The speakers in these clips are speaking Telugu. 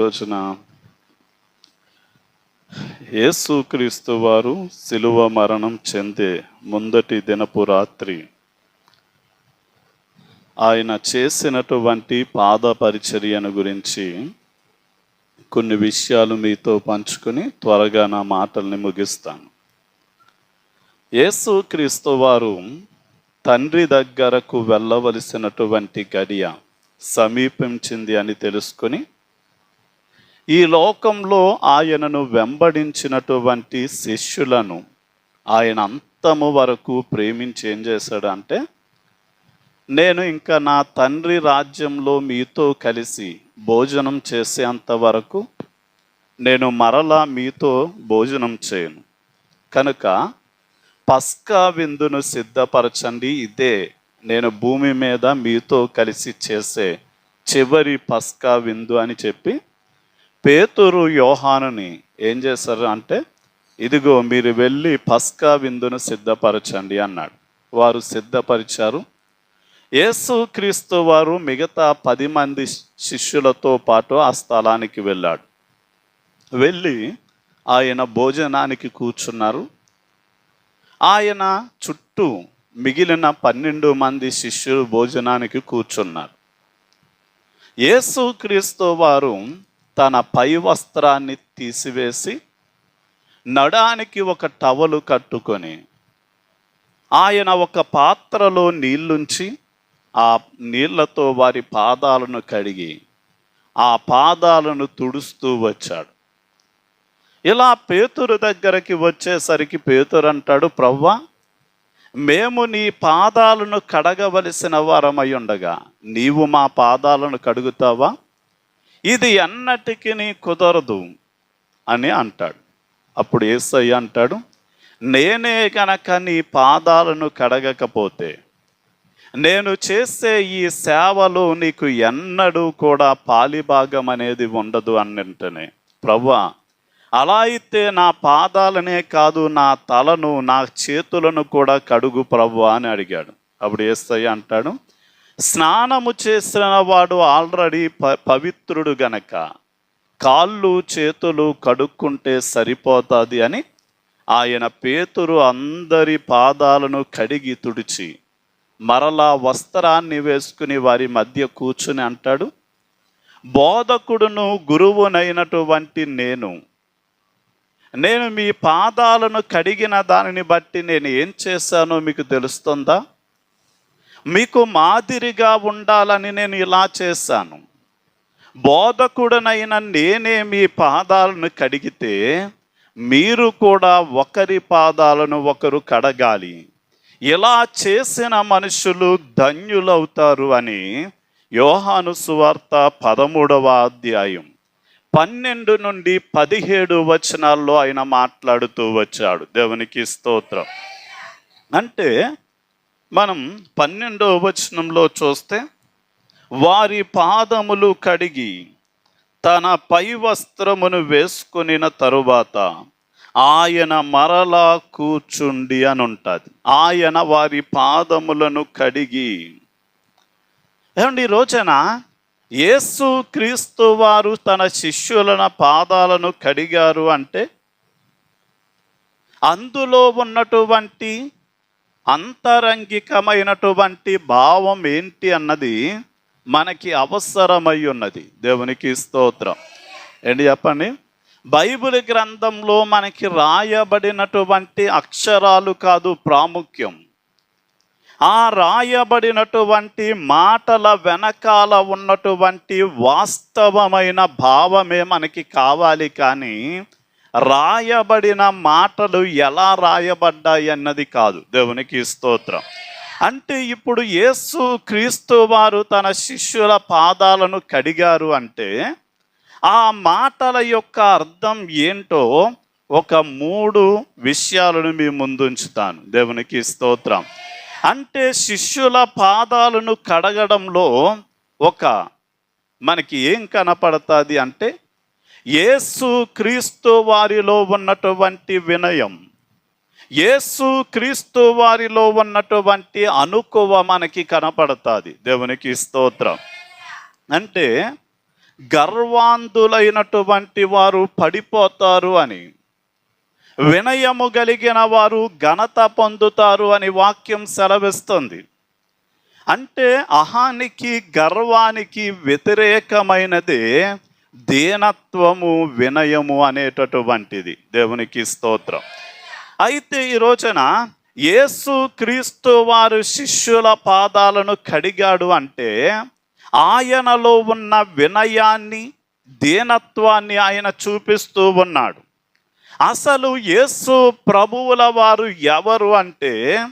రోజున యేసుక్రీస్తు వారు శిలువ మరణం చెందే ముందటి దినపు రాత్రి. ఆయన చేసినటువంటి పాద పరిచర్యను గురించి కొన్ని విషయాలు మీతో పంచుకుని త్వరగా నా మాటల్ని ముగిస్తాను. యేసుక్రీస్తు వారు తండ్రి దగ్గరకు వెళ్ళవలసినటువంటి గడియ సమీపించింది అని తెలుసుకొని ఈ లోకంలో ఆయనను వెంబడించినటువంటి శిష్యులను ఆయన అంతము వరకు ప్రేమించి ఏం చేశాడు అంటే నేను ఇంకా నా తండ్రి రాజ్యంలో మీతో కలిసి భోజనం చేసేంత వరకు నేను మరలా మీతో భోజనం చేయను. కనుక పస్కా విందును సిద్ధపరచండి. ఇదే నేను భూమి మీద మీతో కలిసి చేసే చివరి పస్కా విందు అని చెప్పి పేతురు యోహానుని ఏం చేశారు అంటే ఇదిగో మీరు వెళ్ళి పస్కా విందును సిద్ధపరచండి అన్నాడు. వారు సిద్ధపరిచారు. యేసుక్రీస్తు వారు మిగతా పది మంది శిష్యులతో పాటు ఆ స్థలానికి వెళ్ళాడు. వెళ్ళి ఆయన భోజనానికి కూర్చున్నారు. ఆయన చుట్టూ మిగిలిన పన్నెండు మంది శిష్యులు భోజనానికి కూర్చున్నారు. యేసు క్రీస్తు వారు తన పై వస్త్రాన్ని తీసివేసి నడానికి ఒక టవలు కట్టుకొని ఆయన ఒక పాత్రలో నీళ్ళుంచి ఆ నీళ్ళతో వారి పాదాలను కడిగి ఆ పాదాలను తుడుస్తూ వచ్చాడు. ఇలా పేతురు దగ్గరికి వచ్చేసరికి పేతురు అంటాడు ప్రవ్వా మేము నీ పాదాలను కడగవలసిన వారమై ఉండగా నీవు మా పాదాలను కడుగుతావా? ఇది ఎన్నటికి నీ కుదరదు అని అంటాడు. అప్పుడు ఏసయ్య అంటాడు నేనే కనుక నీ పాదాలను కడగకపోతే నేను చేసే ఈ సేవలో నీకు ఎన్నడూ కూడా పాలిభాగం అనేది ఉండదు అన్నింటనే. ప్రవ్వా అలా అయితే నా పాదాలనే కాదు నా తలను నా చేతులను కూడా కడుగు ప్రవ్వా అని అడిగాడు. అప్పుడు ఏసయ్య అంటాడు స్నానము చేసిన వాడు ఆల్రెడీ ప పవిత్రుడు గనక కాళ్ళు చేతులు కడుక్కుంటే సరిపోతుంది అని ఆయన పేతురు అందరి పాదాలను కడిగి తుడిచి మరలా వస్త్రాన్ని వేసుకుని వారి మధ్య కూర్చుని అంటాడు బోధకుడును గురువునైనటువంటి నేను నేను మీ పాదాలను కడిగిన దానిని బట్టి నేను ఏం చేశానో మీకు తెలుస్తుందా? మీకు మాదిరిగా ఉండాలని నేను ఇలా చేశాను. బోధకుడనైన నేనే మీ పాదాలను కడిగితే మీరు కూడా ఒకరి పాదాలను ఒకరు కడగాలి. ఇలా చేసిన మనుషులు ధన్యులవుతారు అని యోహాను సువార్త పదమూడవ అధ్యాయం పన్నెండు నుండి పదిహేడు వచనాల్లో ఆయన మాట్లాడుతూ వచ్చాడు. దేవునికి స్తోత్రం. అంటే మనం పన్నెండవ వచనంలో చూస్తే వారి పాదములు కడిగి తన పై వస్త్రమును వేసుకునిన తరువాత ఆయన మరలా కూర్చుండి అని ఉంటుంది. ఆయన వారి పాదములను కడిగి. ఏమండి ఈ రోజున యేసు క్రీస్తు వారు తన శిష్యులన పాదాలను కడిగారు అంటే అందులో ఉన్నటువంటి అంతరంగికమైనటువంటి భావం ఏంటి అన్నది మనకి అవసరమై ఉన్నది. దేవునికి స్తోత్రం. ఏంటి చెప్పండి? బైబిల్ గ్రంథంలో మనకి రాయబడినటువంటి అక్షరాలు కాదు ప్రాముఖ్యం. ఆ రాయబడినటువంటి మాటల వెనకాల ఉన్నటువంటి వాస్తవమైన భావమే మనకి కావాలి కానీ రాయబడిన మాటలు ఎలా రాయబడ్డాయి అన్నది కాదు. దేవునికి స్తోత్రం. అంటే ఇప్పుడు యేసు క్రీస్తు వారు తన శిష్యుల పాదాలను కడిగారు అంటే ఆ మాటల యొక్క అర్థం ఏంటో ఒక మూడు విషయాలను మీ ముందుంచుతాను. దేవునికి స్తోత్రం. అంటే శిష్యుల పాదాలను కడగడంలో ఒక మనకి ఏం కనపడుతుంది అంటే యేసు క్రీస్తు వారిలో ఉన్నటువంటి వినయం. యేసు క్రీస్తు వారిలో ఉన్నటువంటి అనుకువ మనకి కనపడుతుంది. దేవునికి స్తోత్రం. అంటే గర్వాంధులైనటువంటి వారు పడిపోతారు అని వినయము కలిగిన వారు ఘనత పొందుతారు అని వాక్యం సెలవిస్తుంది. అంటే అహానికి గర్వానికి వ్యతిరేకమైనదే దీనత్వము వినయము అనేటటువంటిది. దేవునికి స్తోత్రం. అయితే ఈ రోజున యేసు క్రీస్తు వారు శిష్యుల పాదాలను కడిగాడు అంటే ఆయనలో ఉన్న వినయాన్ని దీనత్వాన్ని ఆయన చూపిస్తూ ఉన్నాడు. అసలు యేసు ప్రభువుల వారు ఎవరు అంటే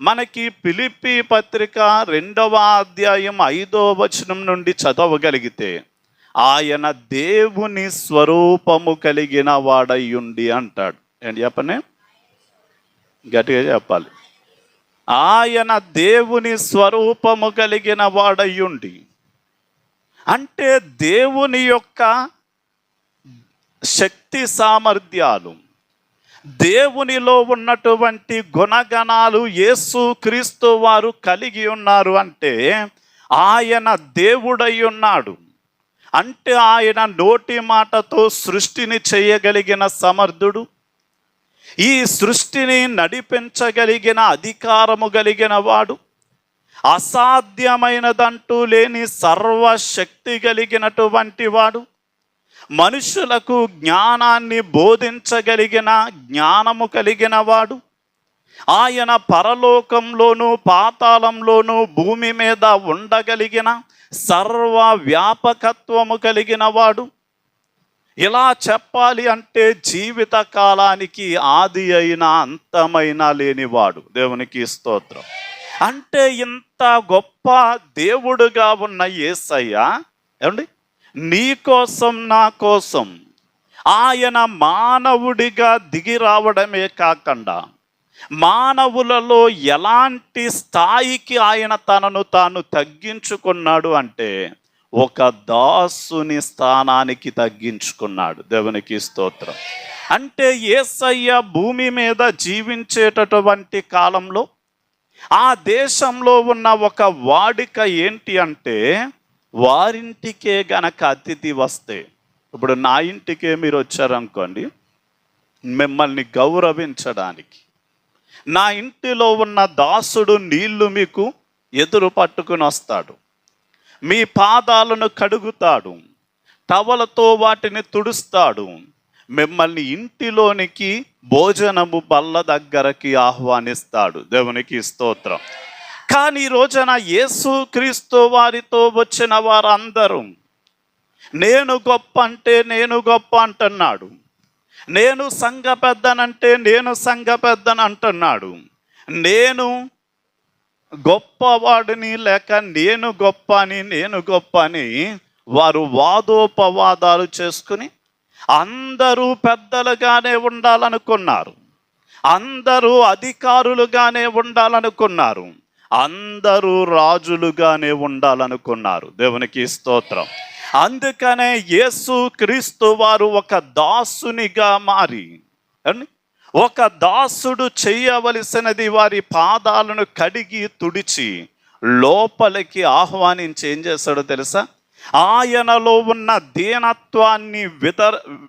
మనకి పిలిపి పత్రిక రెండవ అధ్యాయం ఐదో వచనం నుండి చదవగలిగితే ఆయన దేవుని స్వరూపము కలిగిన వాడయ్యుండి అంటాడు. ఏంటి చెప్పనే గట్టిగా చెప్పాలి. ఆయన దేవుని స్వరూపము కలిగిన వాడయ్యుండి. అంటే దేవుని యొక్క శక్తి సామర్థ్యాలు దేవునిలో ఉన్నటువంటి గుణగణాలు యేసు క్రీస్తు వారు కలిగి ఉన్నారు అంటే ఆయన దేవుడై ఉన్నాడు అంటే ఆయన నోటి మాటతో సృష్టిని చేయగలిగిన సమర్థుడు. ఈ సృష్టిని నడిపించగలిగిన అధికారము కలిగిన వాడు. అసాధ్యమైనదంటూ లేని సర్వశక్తి కలిగినటువంటి వాడు. మనుషులకు జ్ఞానాన్ని బోధించగలిగిన జ్ఞానము కలిగిన వాడు. ఆయన పరలోకంలోనూ పాతాళంలోనూ భూమి మీద ఉండగలిగిన సర్వ వ్యాపకత్వము కలిగిన వాడు. ఇలా చెప్పాలి అంటే జీవిత కాలానికి ఆది అయిన అంతమైన లేనివాడు. దేవునికి స్తోత్రం. అంటే ఇంత గొప్ప దేవుడుగా ఉన్న ఏసయ్య ఏమండి? నీ కోసం నా కోసం ఆయన మానవుడిగా దిగి రావడమే కాకుండా మానవులలో ఎలాంటి స్థాయికి ఆయన తనను తాను తగ్గించుకున్నాడు అంటే ఒక దాసుని స్థానానికి తగ్గించుకున్నాడు. దేవునికి స్తోత్రం. అంటే ఏసయ్య భూమి మీద జీవించేటటువంటి కాలంలో ఆ దేశంలో ఉన్న ఒక వాడిక ఏంటి అంటే వారింటికే గనక అతిథి వస్తే ఇప్పుడు నా ఇంటికే మీరు వచ్చారనుకోండి మిమ్మల్ని గౌరవించడానికి నా ఇంటిలో ఉన్న దాసుడు నీళ్ళు మీకు ఎదురు పట్టుకుని వస్తాడు. మీ పాదాలను కడుగుతాడు. టవలతో వాటిని తుడుస్తాడు. మిమ్మల్ని ఇంటిలోనికి భోజనము బల్ల దగ్గరకి ఆహ్వానిస్తాడు. దేవునికి స్తోత్రం. కానీ ఈ రోజున యేసు క్రీస్తు వారితో వచ్చిన వారందరూ నేను గొప్ప అంటే నేను గొప్ప అంటున్నాడు. నేను సంఘ పెద్దనంటే నేను సంఘ పెద్దను అంటున్నాడు నేను గొప్పవాడిని లేక నేను గొప్ప అని నేను గొప్ప అని వారు వాదోపవాదాలు చేసుకుని అందరూ పెద్దలుగానే ఉండాలనుకున్నారు. అందరూ అధికారులుగానే ఉండాలనుకున్నారు. అందరూ రాజులుగానే ఉండాలనుకున్నారు. దేవునికి స్తోత్రం. అందుకనే యేసు క్రీస్తు వారు ఒక దాసునిగా మారి. ఒక దాసుడు చేయవలసినది వారి పాదాలను కడిగి తుడిచి లోపలికి ఆహ్వానించి ఏం చేశాడో తెలుసా? ఆయనలో ఉన్న దీనత్వాన్ని విత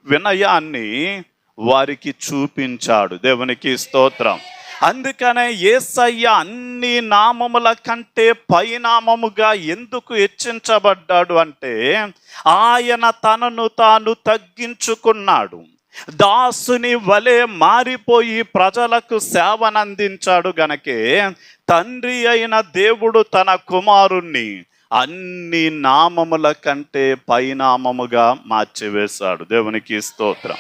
వినయాన్ని వారికి చూపించాడు. దేవునికి స్తోత్రం. అందుకనే ఏసయ్య అన్ని నామముల కంటే పైనామముగా ఎందుకు హెచ్చించబడ్డాడు అంటే ఆయన తనను తాను తగ్గించుకున్నాడు. దాసుని వలె మారిపోయి ప్రజలకు సేవనందించాడు గనకే తండ్రి అయిన దేవుడు తన కుమారుణ్ణి అన్ని నామముల కంటే పైనామముగా మార్చివేశాడు. దేవునికి స్తోత్రం.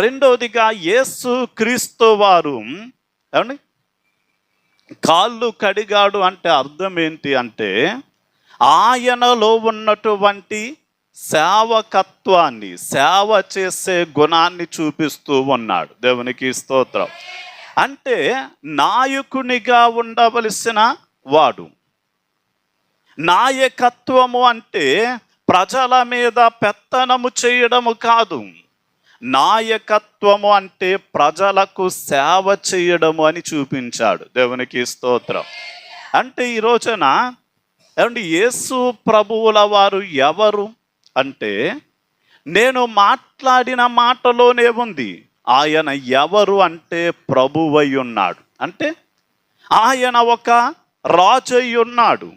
రెండవదిగా యేసు క్రీస్తు వారు ఏమండి? కాళ్ళు కడిగాడు అంటే అర్థం ఏంటి అంటే ఆయనలో ఉన్నటువంటి సేవకత్వాన్ని సేవ చేసే గుణాన్ని చూపిస్తూ ఉన్నాడు. దేవునికి స్తోత్రం. అంటే నాయకునిగా ఉండవలసిన వాడు. నాయకత్వము అంటే ప్రజల మీద పెత్తనము చేయడము కాదు. నాయకత్వము అంటే ప్రజలకు సేవ చేయడము అని చూపించాడు దేవునికి స్తోత్రం. అంటే ఈ రోజున ఏమండి యేసు ప్రభువుల వారు ఎవరు అంటే నేను మాట్లాడిన మాటలోనే ఉంది. ఆయన ఎవరు అంటే ప్రభువై ఉన్నాడు అంటే ఆయన ఒక రాజయ్యున్నాడు.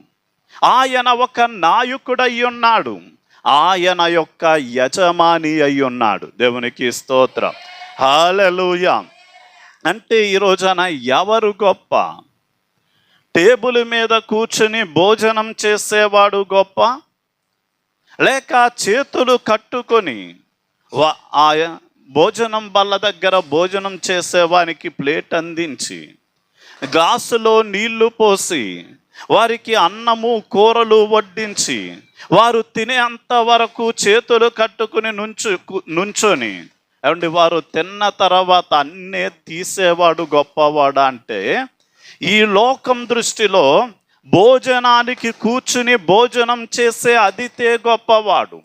ఆయన ఒక నాయకుడై ఉన్నాడు ఆయన యొక్క యజమాని అయి ఉన్నాడు దేవునికి స్తోత్రం. హాలెలూయ అంటే ఈ రోజున ఎవరు గొప్ప? టేబుల్ మీద కూర్చుని భోజనం చేసేవాడు గొప్ప? లేక చేతులు కట్టుకొని వా- ఆ భోజనం బల్ల దగ్గర భోజనం చేసేవానికి ప్లేట్ అందించి గ్లాసులో నీళ్ళు పోసి వారికి అన్నము కూరలు వడ్డించి వారు తినేంత వరకు చేతులు కట్టుకుని నుంచు నుంచొని ఏమండి వారు తిన్న తర్వాత అన్నే తీసేవాడు గొప్పవాడు అంటే ఈ లోకం దృష్టిలో భోజనానికి కూర్చుని భోజనం చేసే అదితే గొప్పవాడు.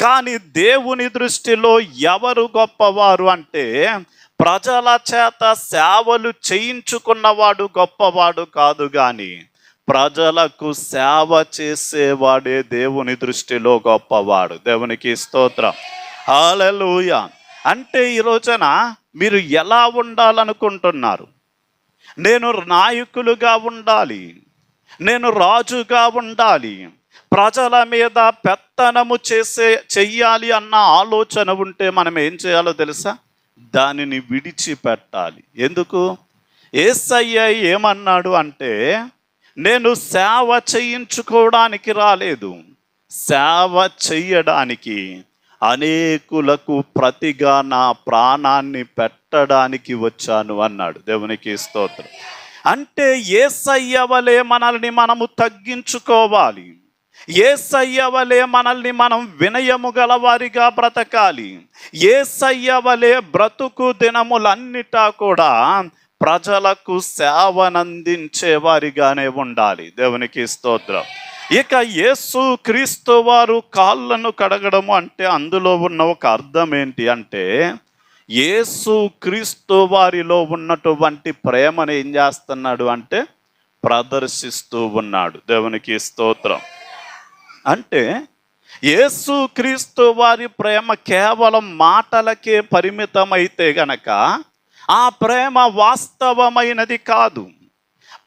కానీ దేవుని దృష్టిలో ఎవరు గొప్పవారు అంటే ప్రజల చేత సేవలు చేయించుకున్నవాడు గొప్పవాడు కాదు కానీ ప్రజలకు సేవ చేసేవాడే దేవుని దృష్టిలో గొప్పవాడు. దేవునికి స్తోత్రం. హాలూయ అంటే ఈ రోజున మీరు ఎలా ఉండాలనుకుంటున్నారు? నేను నాయకులుగా ఉండాలి. నేను రాజుగా ఉండాలి. ప్రజల మీద పెత్తనము చేసే చెయ్యాలి అన్న ఆలోచన ఉంటే మనం ఏం చేయాలో తెలుసా? దానిని విడిచిపెట్టాలి. ఎందుకు? ఏసయ్య ఏమన్నాడు అంటే నేను సేవ చేయించుకోవడానికి రాలేదు. సేవ చెయ్యడానికి అనేకులకు ప్రతిగా నా ప్రాణాన్ని పెట్టడానికి వచ్చాను అన్నాడు. దేవునికి స్తోత్రం. అంటే ఏసయ్య వలె మనల్ని మనము తగ్గించుకోవాలి. ఏసయ్య వలె మనల్ని మనం వినయము గలవారిగా బ్రతకాలి. ఏసయ్య వలె బ్రతుకు దినములన్నిటా కూడా ప్రజలకు సేవనందించే వారిగానే ఉండాలి. దేవునికి స్తోత్రం. ఇక యేసు క్రీస్తు వారు కాళ్ళను కడగడము అంటే అందులో ఉన్న ఒక అర్థం ఏంటి అంటే యేసు క్రీస్తు వారిలో ఉన్నటువంటి ప్రేమను ఏం చేస్తున్నాడు అంటే ప్రదర్శిస్తూ ఉన్నాడు. దేవునికి స్తోత్రం. అంటే యేసు క్రీస్తు వారి ప్రేమ కేవలం మాటలకే పరిమితమైతే గనక ఆ ప్రేమ వాస్తవమైనది కాదు.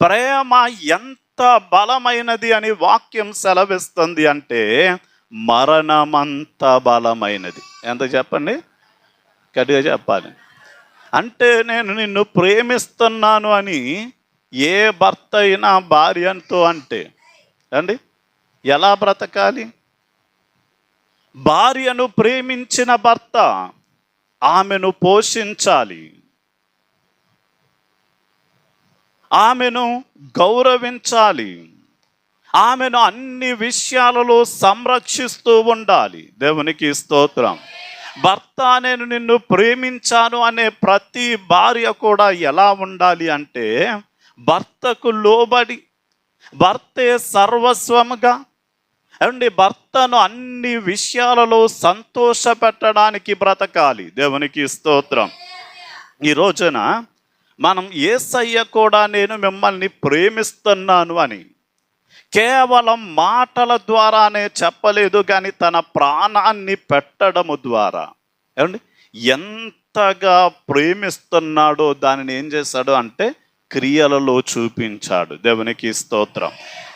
ప్రేమ ఎంత బలమైనది అని వాక్యం సెలవిస్తుంది అంటే మరణమంత బలమైనది. ఎంత చెప్పండి? గట్టిగా చెప్పాలి. అంటే నేను నిన్ను ప్రేమిస్తున్నాను అని ఏ భర్త అయినా భార్యతో అంటే అండి ఎలా బ్రతకాలి? భార్యను ప్రేమించిన భర్త ఆమెను పోషించాలి. ఆమెను గౌరవించాలి. ఆమెను అన్ని విషయాలలో సంరక్షిస్తూ ఉండాలి. దేవునికి స్తోత్రం. భర్త నేను నిన్ను ప్రేమించాను అనే ప్రతి భార్య కూడా ఎలా ఉండాలి అంటే భర్తకు లోబడి భర్తే సర్వస్వముగా అండి భర్తను అన్ని విషయాలలో సంతోష పెట్టడానికి బ్రతకాలి. దేవునికి స్తోత్రం. ఈ రోజున మనం ఏసయ్య కూడా నేను మిమ్మల్ని ప్రేమిస్తున్నాను అని. కేవలం మాటల ద్వారానే చెప్పలేదు కానీ తన ప్రాణాన్ని పెట్టడము ద్వారా. ఏమండి? ఎంతగా ప్రేమిస్తున్నాడో దానిని ఏం చేశాడు అంటే క్రియలలో చూపించాడు. దేవునికి స్తోత్రం.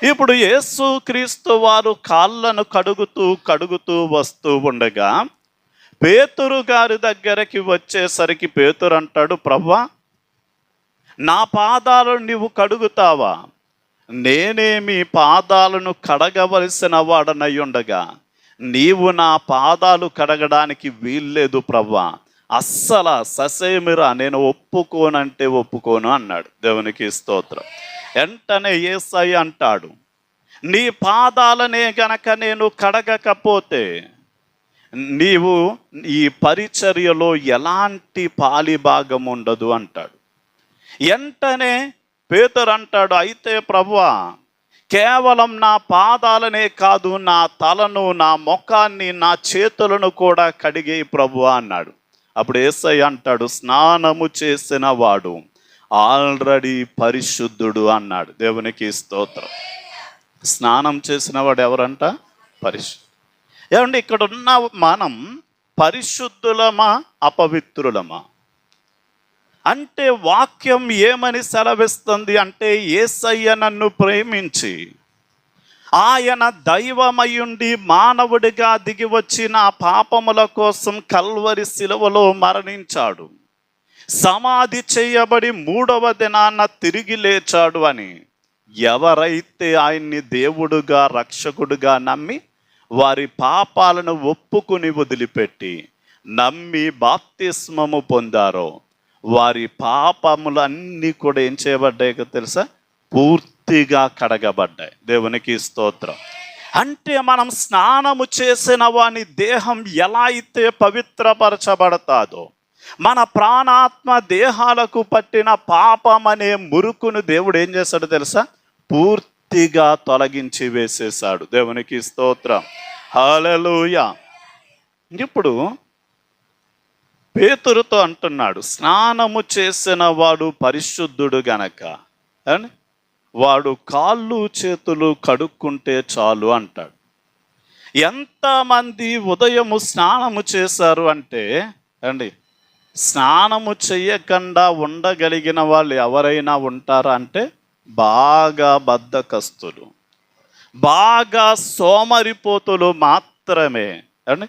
ఇప్పుడు యేసు క్రీస్తు వారు కాళ్ళను కడుగుతూ కడుగుతూ వస్తూ ఉండగా పేతురు గారి దగ్గరికి వచ్చేసరికి పేతురు అంటాడు ప్రభా నా పాదాలను నీవు కడుగుతావా? నేనేమి పాదాలను కడగవలసిన వాడనై ఉండగా నీవు నా పాదాలు కడగడానికి వీల్లేదు ప్రవ్వా. అస్సల ససేమిరా నేను ఒప్పుకోనంటే ఒప్పుకోను అన్నాడు. దేవునికి స్తోత్రం. వెంటనే ఏసై అంటాడు నీ పాదాలనే గనక నేను కడగకపోతే నీవు ఈ పరిచర్యలో ఎలాంటి పాలిభాగం ఉండదు అంటాడు. వెంటనే పేదరు అంటాడు అయితే ప్రభువా కేవలం నా పాదాలనే కాదు నా తలను నా ముఖాన్ని నా చేతులను కూడా కడిగే ప్రభువా అన్నాడు. అప్పుడు ఏసై అంటాడు స్నానము చేసిన వాడు ఆల్రెడీ పరిశుద్ధుడు అన్నాడు. దేవునికి స్తోత్రం. స్నానం చేసిన వాడు ఎవరంట? పరిశుద్ధ ఏమండి ఇక్కడ ఉన్న మనం పరిశుద్ధులమా అపవిత్రులమా? అంటే వాక్యం ఏమని సెలవిస్తుంది అంటే ఏసయ్య నన్ను ప్రేమించి ఆయన దైవమయుండి మానవుడిగా దిగి వచ్చిన పాపముల కోసం కల్వరి శిలువలో మరణించాడు. సమాధి చేయబడి మూడవ దినాన తిరిగి లేచాడు అని ఎవరైతే ఆయన్ని దేవుడుగా రక్షకుడుగా నమ్మి వారి పాపాలను ఒప్పుకుని వదిలిపెట్టి నమ్మి బాప్తిస్మము పొందారో వారి పాపములన్నీ కూడా ఏం చేయబడ్డాయి తెలుసా? పూర్తిగా కడగబడ్డాయి. దేవునికి స్తోత్రం. అంటే మనం స్నానము చేసిన వాని దేహం ఎలా అయితే పవిత్రపరచబడతాదో మన ప్రాణాత్మ దేహాలకు పట్టిన పాపం అనే మురుకును దేవుడు ఏం చేశాడు తెలుసా? పూర్తిగా తొలగించి వేసేశాడు. దేవునికి స్తోత్రం. హల్లెలూయ. ఇప్పుడు పేతురుతో అంటున్నాడు స్నానము చేసిన వాడు పరిశుద్ధుడు గనక అని వాడు కాళ్ళు చేతులు కడుక్కుంటే చాలు అంటాడు. ఎంతమంది ఉదయము స్నానము చేశారు అంటే అండి స్నానము చేయకుండా ఉండగలిగిన వాళ్ళు ఎవరైనా ఉంటారా అంటే బాగా బద్ధకస్తులు బాగా సోమరిపోతులు మాత్రమే అండి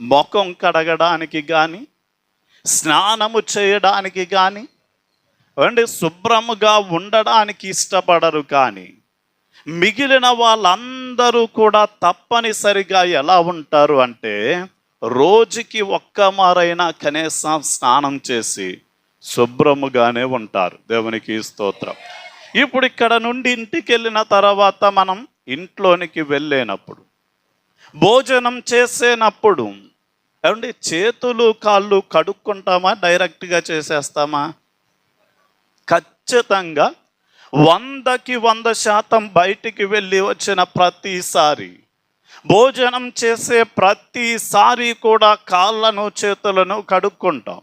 ముఖం కడగడానికి కానీ స్నానము చేయడానికి కానీ అండి శుభ్రముగా ఉండడానికి ఇష్టపడరు కానీ మిగిలిన వాళ్ళందరూ కూడా తప్పనిసరిగా ఎలా ఉంటారు అంటే రోజుకి ఒక్క మారైనా కనీసం స్నానం చేసి శుభ్రముగానే ఉంటారు. దేవునికి స్తోత్రం. ఇప్పుడు ఇక్కడ నుండి ఇంటికి వెళ్ళిన తర్వాత మనం ఇంట్లోనికి వెళ్ళేనప్పుడు భోజనం చేసేనప్పుడు ఏమండి చేతులు కాళ్ళు కడుక్కుంటామా? డైరెక్ట్గా చేసేస్తామా? ఖచ్చితంగా వందకి వంద శాతం బయటికి వెళ్ళి వచ్చిన ప్రతిసారి భోజనం చేసే ప్రతిసారి కూడా కాళ్ళను చేతులను కడుక్కుంటాం.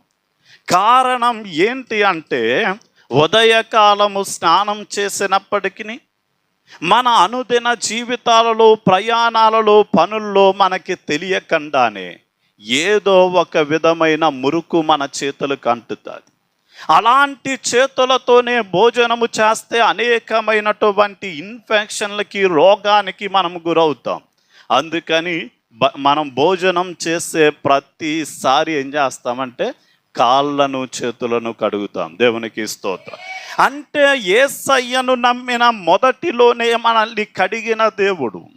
కారణం ఏంటి అంటే ఉదయకాలము స్నానం చేసినప్పటికీ మన అనుదిన జీవితాలలో ప్రయాణాలలో పనుల్లో మనకి తెలియకుండానే ఏదో ఒక విధమైన మురుకు మన చేతులకు అంటుతుంది అలాంటి చేతులతోనే భోజనము చేస్తే అనేకమైనటువంటి ఇన్ఫెక్షన్లకి రోగానికి మనం గురవుతాం. అందుకని బ- మనం భోజనం చేసే ప్రతిసారి ఏం చేస్తామంటే కాళ్ళను చేతులను కడుగుతాం. దేవునికి స్తోత్రం. అంటే ఏసయ్యను నమ్మిన మొదటిలోనే మనల్ని కడిగిన దేవుడు.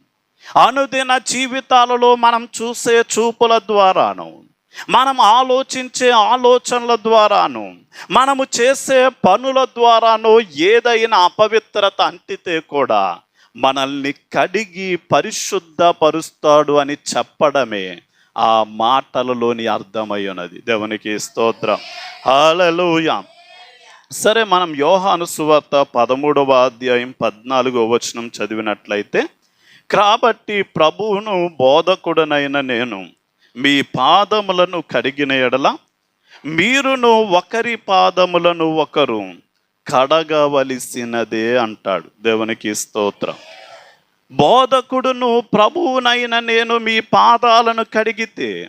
అనుదిన జీవితాలలో మనం చూసే చూపుల ద్వారాను మనం ఆలోచించే ఆలోచనల ద్వారాను మనము చేసే పనుల ద్వారాను ఏదైనా అపవిత్రత అంటితే కూడా మనల్ని కడిగి పరిశుద్ధపరుస్తాడు అని చెప్పడమే ఆ మాటలలోని అర్థమై ఉన్నది దేవునికి స్తోత్రం. హల్లెలూయా. సరే మనం యోహాను సువార్త పదమూడవ అధ్యాయం పద్నాలుగో వచనం చదివినట్లయితే కాబట్టి ప్రభువును బోధకుడనైన నేను మీ పాదములను కడిగిన ఎడల మీరును ఒకరి పాదములను ఒకరు కడగవలసినదే అంటాడు. దేవునికి స్తోత్రం. బోధకుడును ప్రభువునైన నేను మీ పాదాలను కడిగితే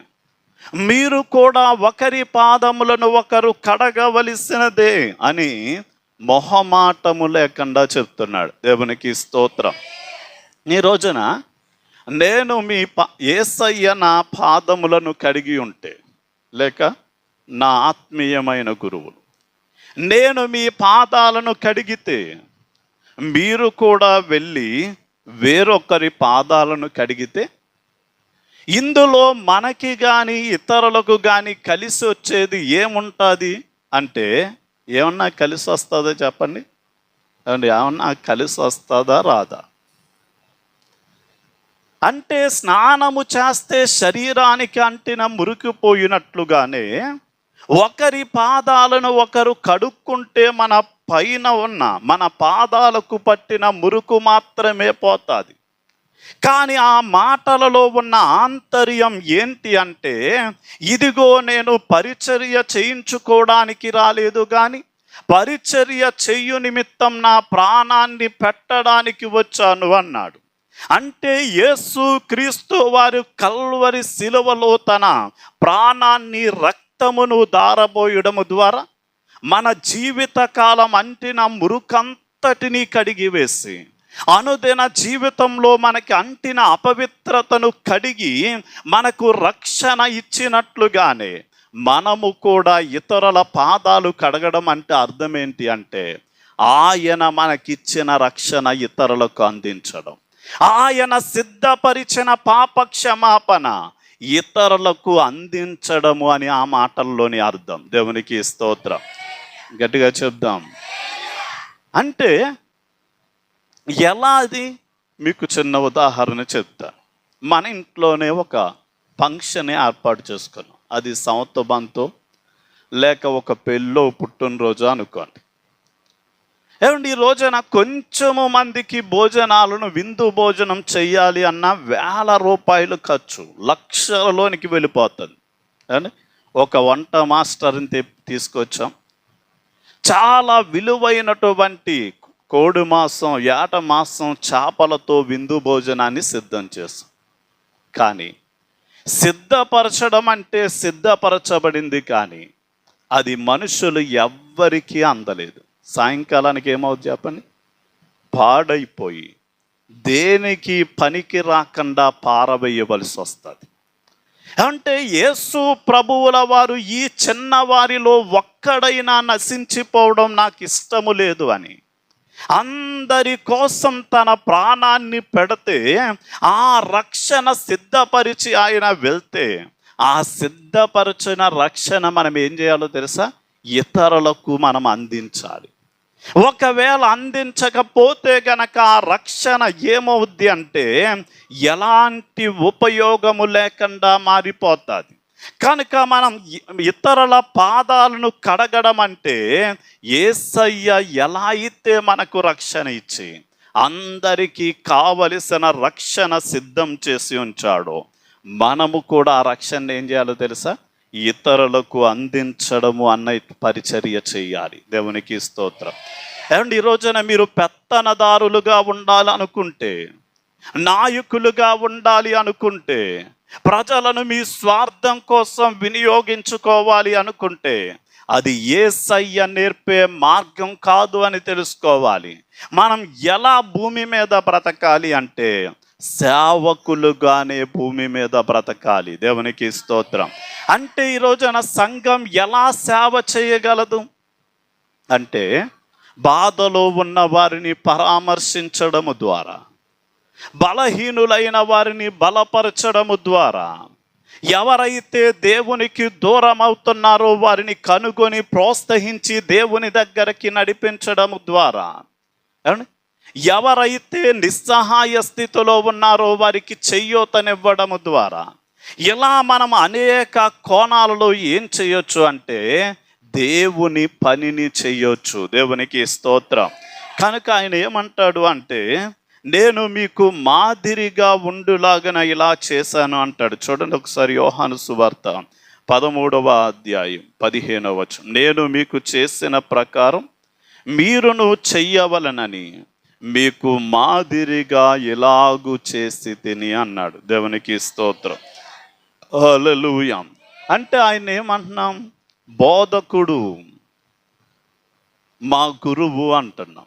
మీరు కూడా ఒకరి పాదములను ఒకరు కడగవలసినదే అని మొహమాటము లేకుండా చెప్తున్నాడు. దేవునికి స్తోత్రం. ఈ రోజున నేను మీ పా ఏసయ్య నా పాదములను కడిగి ఉంటే లేక నా ఆత్మీయమైన గురువులు. నేను మీ పాదాలను కడిగితే మీరు కూడా వెళ్ళి వేరొకరి పాదాలను కడిగితే ఇందులో మనకి కానీ ఇతరులకు కానీ కలిసి వచ్చేది ఏముంటుంది? అంటే ఏమన్నా కలిసి వస్తుందో చెప్పండి? ఏమన్నా కలిసి వస్తుందా రాదా? అంటే స్నానము చేస్తే శరీరానికి అంటిన మురికిపోయినట్లుగానే ఒకరి పాదాలను ఒకరు కడుక్కుంటే మన పైన ఉన్న మన పాదాలకు పట్టిన మురుకు మాత్రమే పోతుంది. కానీ ఆ మాటలలో ఉన్న ఆంతర్యం ఏంటి అంటే ఇదిగో నేను పరిచర్య చేయించుకోవడానికి రాలేదు కానీ పరిచర్య చెయ్యు నిమిత్తం నా ప్రాణాన్ని పెట్టడానికి వచ్చాను అన్నాడు. అంటే యేసు క్రీస్తు వారు కల్వరి శిలువలో తన ప్రాణాన్ని రక్తమును దారబోయడము ద్వారా మన జీవిత కాలం అంటిన మురుకంతటిని కడిగివేసి అనుదిన జీవితంలో మనకి అంటిన అపవిత్రతను కడిగి మనకు రక్షణ ఇచ్చినట్లుగానే మనము కూడా ఇతరుల పాదాలు కడగడం అంటే అర్థం ఏంటి అంటే ఆయన మనకిచ్చిన రక్షణ ఇతరులకు అందించడం. ఆయన సిద్ధపరిచిన పాప క్షమాపణ ఇతరులకు అందించడము అని ఆ మాటల్లోని అర్థం. దేవునికి స్తోత్రం. గట్టిగా చెప్దాం. అంటే ఎలా అది? మీకు చిన్న ఉదాహరణ చెప్తా. మన ఇంట్లోనే ఒక ఫంక్షన్ ఏర్పాటు చేసుకున్నాం. అది సంవత్సరంతో లేక ఒక పెళ్ళో పుట్టినరోజు అనుకోండి. ఏమండి ఈ రోజున కొంచెము మందికి భోజనాలను విందు భోజనం చెయ్యాలి అన్న వేల రూపాయలు ఖర్చు. లక్షలలోనికి వెళ్ళిపోతుంది. ఏమండి ఒక వంట మాస్టర్ని తీసుకొచ్చాం. చాలా విలువైనటువంటి కోడి మాసం ఏట మాసం చేపలతో విందు భోజనాన్ని సిద్ధం చేస్తాం కానీ సిద్ధపరచడం అంటే సిద్ధపరచబడింది కానీ అది మనుషులు ఎవ్వరికీ అందలేదు. సాయంకాలానికి ఏమవుతుంది చెప్పండి? పాడైపోయి దేనికి పనికి రాకుండా పారవేయవలసి వస్తుంది? అంటే యేసు ప్రభువుల వారు ఈ చిన్నవారిలో ఒక్కడైనా నశించిపోవడం నాకు ఇష్టము లేదు అని అందరి కోసం తన ప్రాణాన్ని పెడితే ఆ రక్షణ సిద్ధపరిచి ఆయన వెళ్తే ఆ సిద్ధపరిచిన రక్షణ మనం ఏం చేయాలో తెలుసా? ఇతరులకు మనం అందించాలి. ఒకవేళ అందించకపోతే గనక రక్షణ ఏమవుద్ది అంటే ఎలాంటి ఉపయోగము లేకుండా మారిపోతుంది. కనుక మనం ఇతరుల పాదాలను కడగడం అంటే ఏసయ్య ఎలా అయితే మనకు రక్షణ ఇచ్చి అందరికీ కావలసిన రక్షణ సిద్ధం చేసి ఉంచాడో మనము కూడా ఆ రక్షణ ఏం చేయాలో తెలుసా? ఇతరులకు అందించడము అన్న పరిచర్య చేయాలి. దేవునికి స్తోత్రం. ఏమండి ఈ రోజున మీరు పెత్తనదారులుగా ఉండాలనుకుంటే నాయకులుగా ఉండాలి అనుకుంటే ప్రజలను మీ స్వార్థం కోసం వినియోగించుకోవాలి అనుకుంటే అది ఏ సయ్య నేర్పే మార్గం కాదు అని తెలుసుకోవాలి. మనం ఎలా భూమి మీద బ్రతకాలి అంటే సేవకులుగానే భూమి మీద బ్రతకాలి. దేవునికి స్తోత్రం. అంటే ఈ రోజున సంఘం ఎలా సేవ చేయగలదు? అంటే బాధలో ఉన్న వారిని పరామర్శించడము ద్వారా బలహీనులైన వారిని బలపరచడము ద్వారా ఎవరైతే దేవునికి దూరం అవుతున్నారో వారిని కనుగొని ప్రోత్సహించి దేవుని దగ్గరికి నడిపించడం ద్వారా. ఎవరైతే నిస్సహాయ స్థితిలో ఉన్నారో వారికి చెయ్యోతనివ్వడము ద్వారా. ఇలా మనం అనేక కోణాలలో ఏం చేయొచ్చు అంటే దేవుని పనిని చేయొచ్చు. దేవునికి స్తోత్రం. కనుక ఆయన ఏమంటాడు అంటే నేను మీకు మాదిరిగా ఉండులాగన ఇలా చేశాను అంటాడు. చూడండి ఒకసారి యోహాను సువార్త పదమూడవ అధ్యాయం పదిహేనవ వచనం. నేను మీకు చేసిన ప్రకారం మీరును చెయ్యవలనని మీకు మాదిరిగా ఇలాగు చేసి తిని అన్నాడు. దేవునికి స్తోత్రం. హల్లెలూయా. అంటే ఆయన ఏమంటున్నాం? బోధకుడు మా గురువు అంటున్నాం.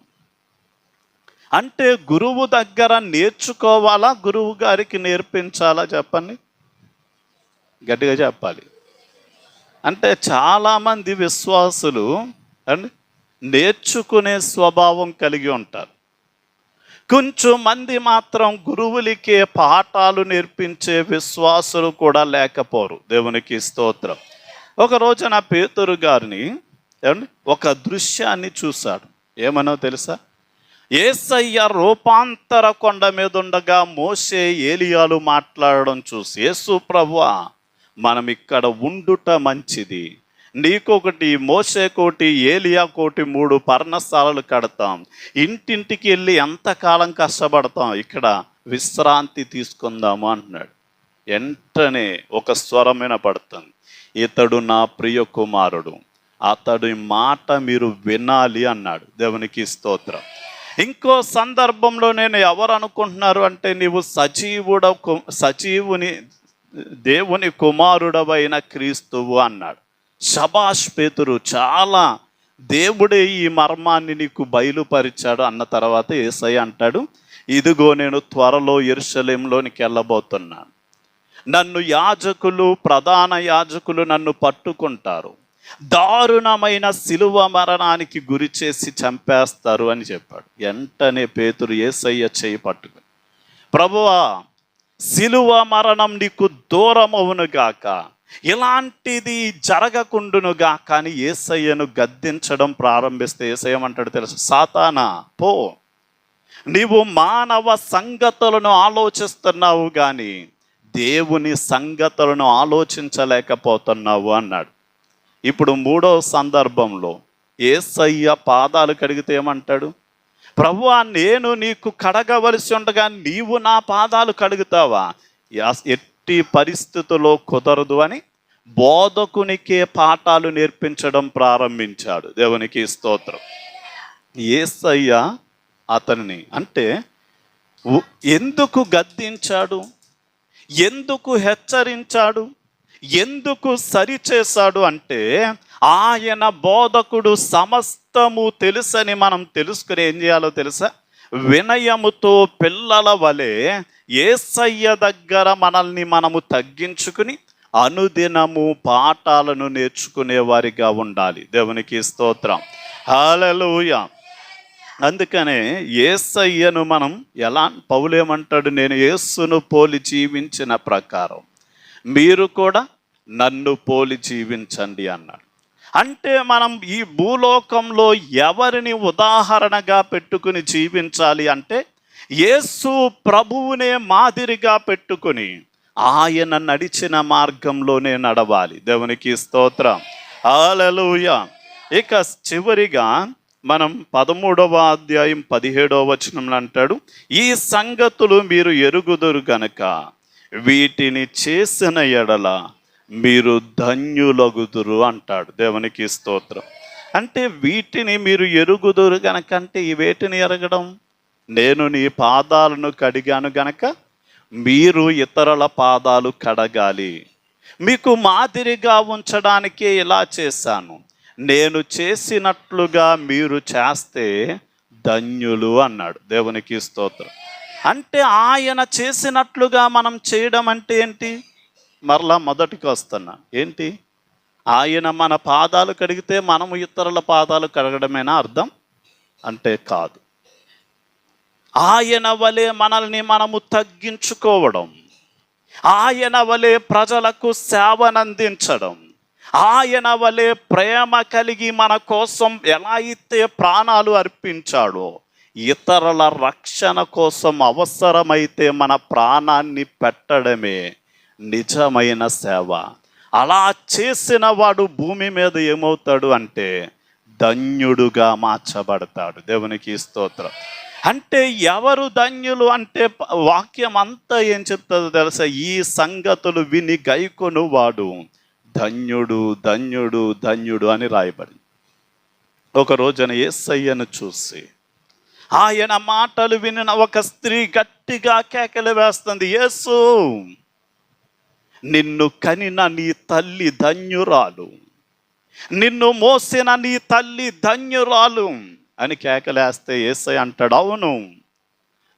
అంటే గురువు దగ్గర నేర్చుకోవాలా? గురువు గారికి నేర్పించాలా? చెప్పండి. గట్టిగా చెప్పాలి. అంటే చాలామంది విశ్వాసులు అండి నేర్చుకునే స్వభావం కలిగి ఉంటారు. కొంచెం మంది మాత్రం గురువులకే పాఠాలు నేర్పించే విశ్వాసులు కూడా లేకపోరు. దేవునికి స్తోత్రం. ఒక రోజున పేతురు గారిని ఒక దృశ్యాన్ని చూశాడు. ఏమనో తెలుసా? ఏసయ్య రూపాంతర కొండ మీద ఉండగా మోసే ఏలియాలు మాట్లాడడం చూసి యేసు ప్రభువా మనం ఇక్కడ ఉండుట మంచిది. నీకొకటి మోసే కోటి ఏలియా కోటి మూడు పర్ణశాలలు కడతాం. ఇంటింటికి వెళ్ళి ఎంతకాలం కష్టపడతాం? ఇక్కడ విశ్రాంతి తీసుకుందాము అంటున్నాడు. వెంటనే ఒక స్వరమైన వినపడుతుంది. ఇతడు నా ప్రియ కుమారుడు. అతడి మాట మీరు వినాలి అన్నాడు. దేవునికి స్తోత్రం. ఇంకో సందర్భంలో నేను ఎవరు అనుకుంటున్నారు అంటే నీవు సజీవుడ సజీవుని దేవుని కుమారుడవైన క్రీస్తువు అన్నాడు. శబాష్ పేతురు చాలా దేవుడే ఈ మర్మాన్ని నీకు బయలుపరిచాడు అన్న తర్వాత ఏసై అంటాడు ఇదిగో నేను త్వరలో ఎరుసలేంలోనికి వెళ్ళబోతున్నాను. నన్ను యాజకులు ప్రధాన యాజకులు నన్ను పట్టుకుంటారు. దారుణమైన శిలువ మరణానికి గురి చేసి చంపేస్తారు అని చెప్పాడు. వెంటనే పేతురు ఏసయ్య చేయి పట్టుకుని ప్రభువా శిలువ మరణం నీకు దూరమవును గాక ఇలాంటిది జరగకుండును గాక అని ఏసయ్యను గద్దించడం ప్రారంభిస్తే ఏసయ్యమంటాడు తెలుసు? సాతానా పో నీవు మానవ సంగతులను ఆలోచిస్తున్నావు కానీ దేవుని సంగతులను ఆలోచించలేకపోతున్నావు అన్నాడు. ఇప్పుడు మూడో సందర్భంలో ఏసయ్య పాదాలు కడిగితే ఏమంటాడు? ప్రభువా నేను నీకు కడగవలసి ఉండగా నీవు నా పాదాలు కడుగుతావా? ఎట్టి పరిస్థితుల్లో కుదరదు అని బోధకునికే పాఠాలు నేర్పించడం ప్రారంభించాడు. దేవునికి స్తోత్రం. ఏసయ్య అతనిని అంటే ఉ- ఎందుకు గద్దించాడు? ఎందుకు హెచ్చరించాడు? ఎందుకు సరిచేశాడు అంటే ఆయన బోధకుడు సమస్తము తెలుసని మనం తెలుసుకుని ఏం చేయాలో తెలుసా? వినయముతో పిల్లల వలె ఏసయ్య దగ్గర మనల్ని మనము తగ్గించుకుని అనుదినము పాఠాలను నేర్చుకునే వారిగా ఉండాలి. దేవునికి స్తోత్రం. హాలూయ అందుకనే ఏసయ్యను మనం ఎలా? పౌలేమంటాడు నేను యేసును పోలి జీవించిన ప్రకారం మీరు కూడా నన్ను పోలి జీవించండి అన్నాడు. అంటే మనం ఈ భూలోకంలో ఎవరిని ఉదాహరణగా పెట్టుకుని జీవించాలి అంటే యేసు ప్రభువునే మాదిరిగా పెట్టుకుని ఆయన నడిచిన మార్గంలోనే నడవాలి. దేవునికి స్తోత్రం. హల్లెలూయ. ఇక చివరిగా మనం పదమూడవ అధ్యాయం పదిహేడవ వచనంలో అంటాడు ఈ సంగతులు మీరు ఎరుగుదురు గనక వీటిని చేసిన ఎడల మీరు ధన్యులగుదురు అంటాడు దేవునికి స్తోత్రం. అంటే వీటిని మీరు ఎరుగుదురు గనకంటే ఈ వేటిని ఎరగడం? నేను నీ పాదాలను కడిగాను గనక మీరు ఇతరుల పాదాలు కడగాలి. మీకు మాదిరిగా ఉంచడానికే ఇలా చేశాను. నేను చేసినట్లుగా మీరు చేస్తే ధన్యులు అన్నాడు దేవునికి స్తోత్రం. అంటే ఆయన చేసినట్లుగా మనం చేయడం అంటే ఏంటి? మరలా మొదటికి వస్తున్నా. ఏంటి? ఆయన మన పాదాలు కడిగితే మనము ఇతరుల పాదాలు కడగడమేనా అర్థం? అంటే కాదు. ఆయన వలె మనల్ని మనము తగ్గించుకోవడం. ఆయన వలె ప్రజలకు సేవనందించడం. ఆయన వలె ప్రేమ కలిగి మన కోసం ఎలా అయితే ప్రాణాలు అర్పించాడో ఇతరుల రక్షణ కోసం అవసరమైతే మన ప్రాణాన్ని పెట్టడమే నిజమైన సేవ. అలా చేసిన వాడు భూమి మీద ఏమవుతాడు అంటే ధన్యుడుగా మార్చబడతాడు. దేవునికి స్తోత్రం. అంటే ఎవరు ధన్యులు అంటే వాక్యం అంతా ఏం చెప్తుందో తెలుసా? ఈ సంగతులు విని గైకొను వాడు ధన్యుడు ధన్యుడు ధన్యుడు అని రాయబడింది. ఒక రోజున ఏసయ్యను చూసి ఆయన మాటలు వినిన ఒక స్త్రీ గట్టిగా కేకలు వేస్తుంది యేసు నిన్ను కనిన నీ తల్లి ధన్యురాలు. నిన్ను మోసిన నీ తల్లి ధన్యురాలు. అని కేకలేస్తే ఏసై అంటాడు అవును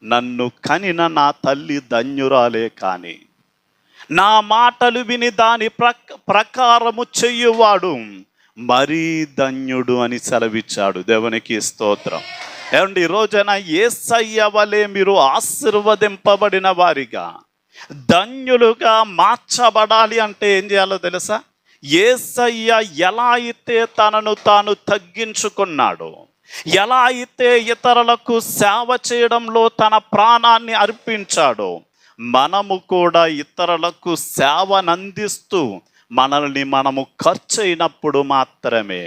నన్ను కనిన నా తల్లి ధన్యురాలే కానీ నా మాటలు విని దాని ప్రక ప్రకారము చెయ్యువాడు మరీ ధన్యుడు అని సెలవిచ్చాడు. దేవునికి స్తోత్రం. ఏమండి ఈ రోజున ఏసయ్య వలె మీరు ఆశీర్వదింపబడిన వారిగా ధన్యులుగా మార్చబడాలి అంటే ఏం చేయాలో తెలుసా? ఏసయ్య ఎలా అయితే తనను తాను తగ్గించుకున్నాడో ఎలా అయితే ఇతరులకు సేవ చేయడంలో తన ప్రాణాన్ని అర్పించాడో మనము కూడా ఇతరులకు సేవనందిస్తూ మనల్ని మనము ఖర్చు అయినప్పుడు మాత్రమే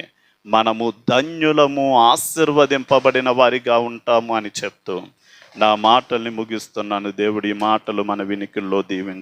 మనము ధన్యులము ఆశీర్వదింపబడిన వారిగా ఉంటాము అని చెప్తూ నా మాటల్ని ముగిస్తున్నాను. దేవుడి మాటలు మన వినికిల్లో దీవించు.